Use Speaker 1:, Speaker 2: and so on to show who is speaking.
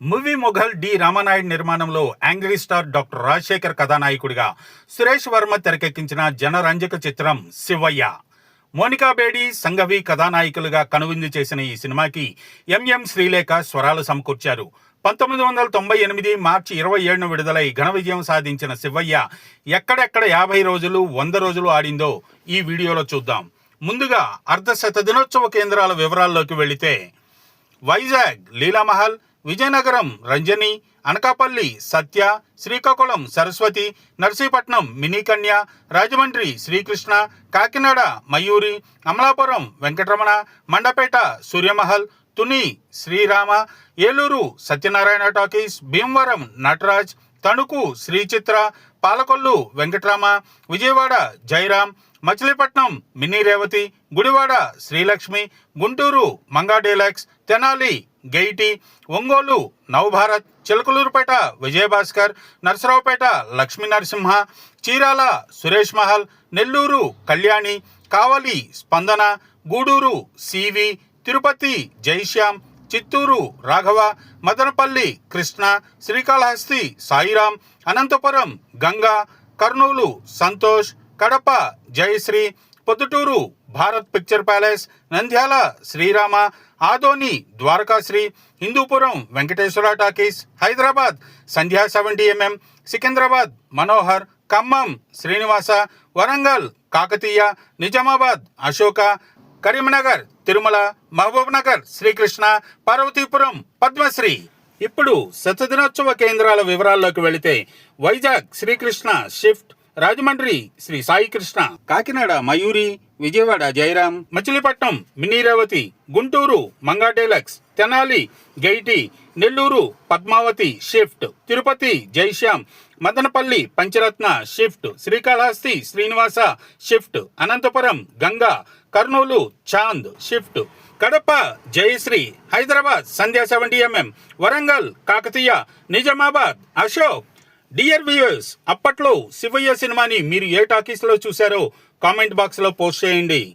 Speaker 1: Movie Mughal D Ramanaidu నిర్మాణంలో angry star doctor Rajasekhar కథానాయకుడిగా సురేష్ వర్మ తెరకెక్కించిన జనరంజక చిత్రం శివయ్య. మోనికా బేడి సంఘవి కథానాయకులుగా కనువిందు చేసిన ఈ సినిమాకి ఎంఎం శ్రీలేఖ స్వరాలు సమకూర్చారు. పంతొమ్మిది వందల తొంభై ఎనిమిది మార్చి ఇరవై ఏడున విడుదలై ఘన విజయం సాధించిన శివయ్య ఎక్కడెక్కడ యాభై రోజులు వంద రోజులు ఆడిందో ఈ వీడియోలో చూద్దాం. ముందుగా అర్ధ శత దినోత్సవ కేంద్రాల వివరాల్లోకి వెళితే Vizag Leelamahal Vizianagaram Ranjani Anakapalli Satya Srikakulam Saraswathi Narsipatnam Minikanya Rajahmundry Srikrishna Kakinada Mayuri Amalapuram Venkataramana Mandapeta Suryamahal Tuni Srirama Eluru Satyanarayana talkies Bhimavaram Nataraj Tanuku Srichitra Palakollu Venkatarama Vijayawada Jayaram Machilipatnam mini Revathi Gudivada Srilakshmi Guntur Manga deluxe Tenali Gaiety Ongole Navabharat Chilakaluripet Vijayabhaskar Narasaraopet Lakshmi Narasimha Chirala Suresh Mahal Nellore Kalyani Kavali Spandana Gudur CV Tirupati Jaishyam Chittoor Raghava Madanapalle Krishna Srikalahasti Sairam Anantapur Ganga Kurnool Santosh Kadapa Jayasri Proddatur Bharat picture palace Nandyal Srirama Adoni Dwarakasri Hindupur Venkateswara talkies Hyderabad Sandhya seventy MM Secunderabad Manohar Khammam Srinivasa Warangal Kakatiya Nizamabad Ashoka Karimnagar Tirumala Mahabub Nagar Srikrishna Parvathipuram Padmasri. ఇప్పుడు శతదినోత్సవ కేంద్రాల వివరాల్లోకి వెళితే Vizag Srikrishna shift Rajahmundry Sri Sai Krishna Kakinada Mayuri Vijayawada Jayaram Machilipatnam మినీరేవతి Guntur Manga deluxe Tenali gaiety Nellore Padmavathi shift Tirupati Jaishyam Madanapalle Pancharatna shift Srikalahasti Srinivasa shift Anantapuram Ganga Kurnool Chand shift Kadapa Jayasri Hyderabad Sandhya seventy MM Warangal Kakatiya Nizamabad Ashok dear viewers అప్పట్లో శివయ్య సినిమాని మీరు ఏ టాకీస్లో చూశారో comment బాక్స్లో పోస్ట్ చేయండి.